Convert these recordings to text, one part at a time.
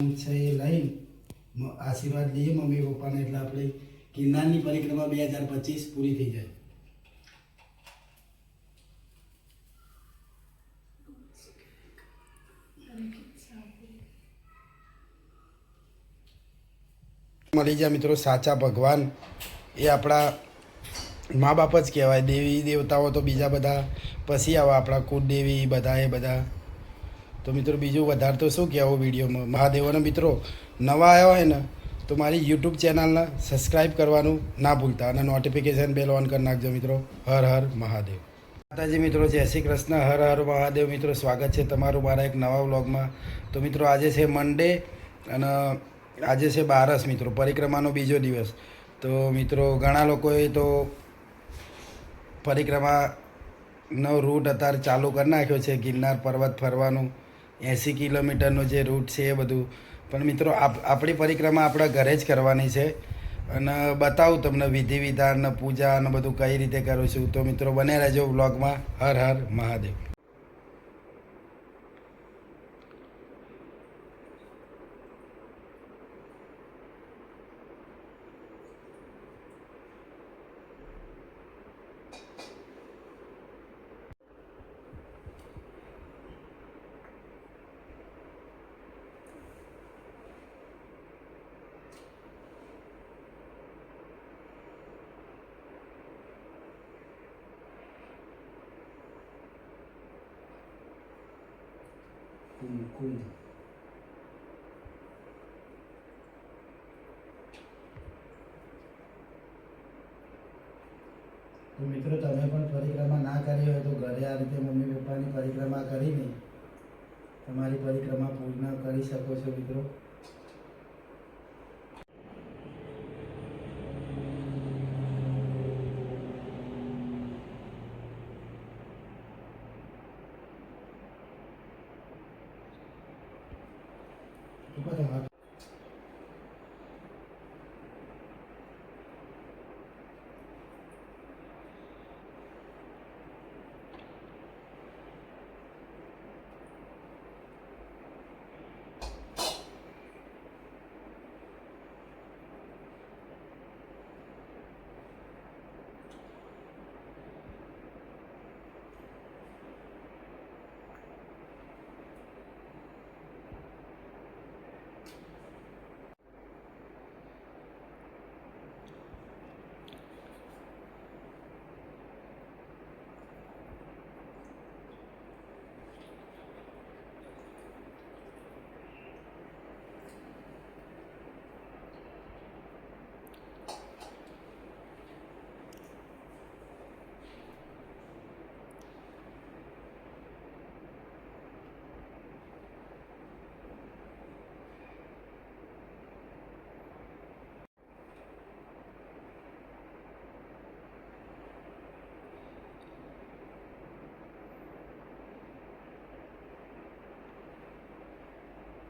છે એ લઈને આશીર્વાદ લઈએ મમ્મી પપ્પાને એટલે આપણે ગિરનારની પરિક્રમા બે હજાર પચીસ પૂરી થઈ જાય. મળી જાય મિત્રો સાચા ભગવાન. એ આપણા મા બાપ જ કહેવાય. દેવી દેવતાઓ તો બીજા બધા પછી આવે આપણા કુળદેવી બધા એ બધા. તો મિત્રો બીજું વધારે તો શું કહેવું વિડીયોમાં મહાદેવોના મિત્રો, નવા આવ્યા હોય ને, તો મારી યુટ્યુબ ચેનલને સબસ્ક્રાઈબ કરવાનું ના ભૂલતા અને નોટિફિકેશન બેલ ઓન કરી નાખજો મિત્રો. હર હર મહાદેવ. માતાજી મિત્રો, જય શ્રી કૃષ્ણ. હર હર મહાદેવ મિત્રો, સ્વાગત છે તમારું મારા એક નવા વ્લોગમાં. તો મિત્રો, આજે છે મંડે અને આજે છે બારસ મિત્રો, પરિક્રમાનો બીજો દિવસ. તો મિત્રો, ઘણા લોકોએ તો પરિક્રમાનો રૂટ અત્યારે ચાલુ કરી નાખ્યો છે, ગિરનાર પર્વત ફરવાનું. એંસી કિલોમીટરનો જે રૂટ છે એ બધું. પણ મિત્રો, આપ, આપણી પરિક્રમા આપણા ઘરે જ કરવાની છે. અને બતાવું તમને વિધિ વિધાન, પૂજા અને બધું કઈ રીતે કરું છું. તો મિત્રો, બને રહેજો વ્લોગમાં હર હર મહાદેવ. કુમકુમ તો મિત્રો, તમે પણ પરિક્રમા ના કરી હોય તો ઘરે આ રીતે મમ્મી પપ્પાની પરિક્રમા કરીને તમારી પરિક્રમા પૂર્ણ કરી શકો છો મિત્રો.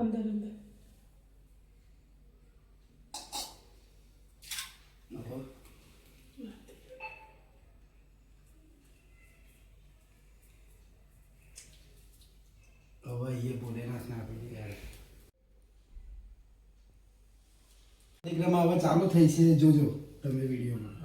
અંદર અંદર. હવે એ ભોલેનાથને આપી યાર. હવે ચાલુ થઈ છે જોજો તમે વિડીયોમાં.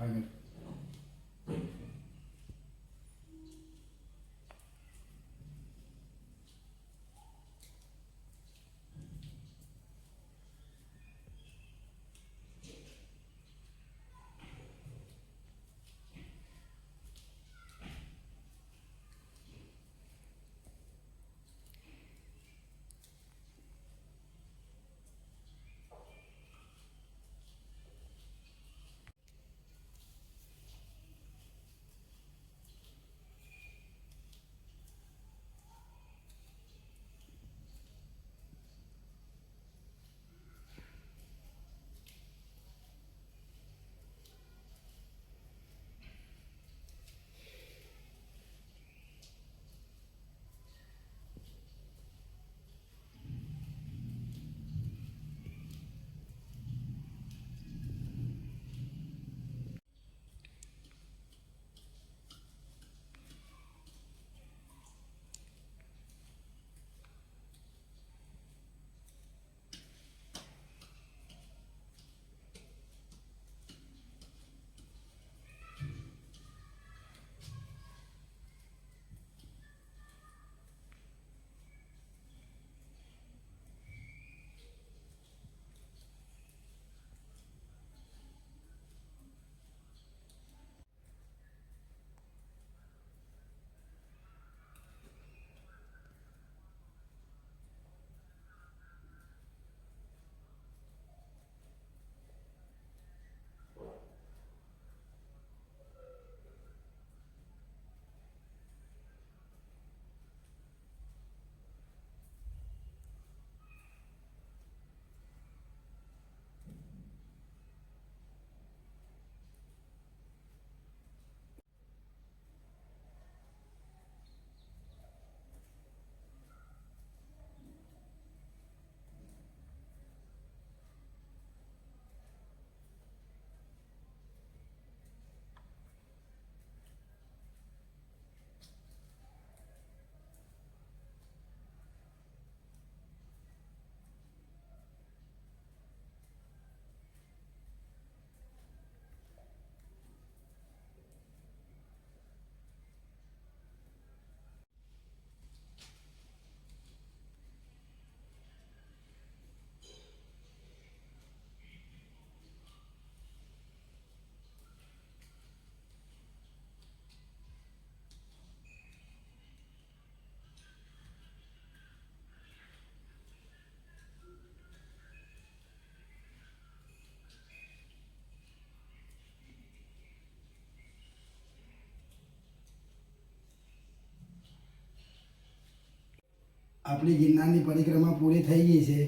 આપણી ગિરનારની પરિક્રમા પૂરી થઈ ગઈ છે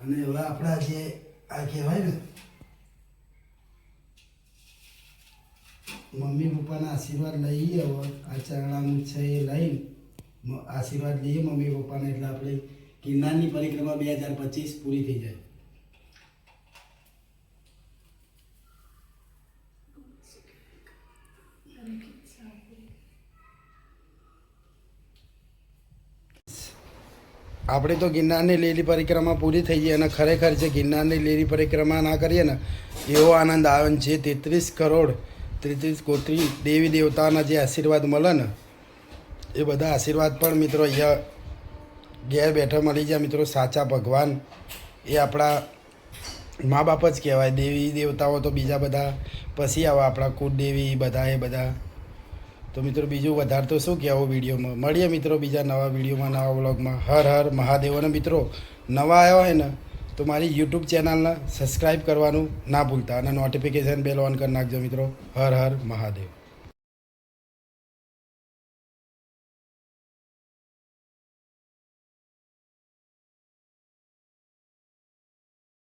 અને હવે આપણા જે આ કહેવાય ને. મમ્મી પપ્પાના આશીર્વાદ લઈએ હવે આ ચરણામૃત છે એ લઈને. આશીર્વાદ લઈએ મમ્મી પપ્પાને એટલે આપણે ગિરનારની પરિક્રમા બે હજાર પચીસ પૂરી થઈ જાય. આપણે તો ગિરનારની લીલી પરિક્રમા પૂરી થઈ ગઈ અને ખરેખર જે ગિરનારની લીલી પરિક્રમા ના કરીએ ને, એવો આનંદ આવે જે તેત્રીસ કરોડ, તેત્રીસ કોટી દેવી દેવતાના જે આશીર્વાદ મળે ને, એ બધા આશીર્વાદ પણ મિત્રો અહીંયા ઘેર બેઠા મળી જાય. મિત્રો સાચા ભગવાન એ આપણા મા બાપ જ કહેવાય. દેવી દેવતાઓ તો બીજા બધા, પછી આવે આપણા કુળદેવી બધા એ બધા તો મિત્રો, બીજું વધારે તો શું કહેવું વિડીયોમાં? મળીએ મિત્રો બીજા નવા વિડીયોમાં, નવા વ્લોગમાં. હર હર મહાદેવ અને મિત્રો, નવા આવ્યા હોય ને, તો મારી યુટ્યુબ ચેનલને સબસ્ક્રાઈબ કરવાનું ના ભૂલતા અને નોટિફિકેશન બેલ ઓન કરી નાખજો મિત્રો. હર હર મહાદેવ.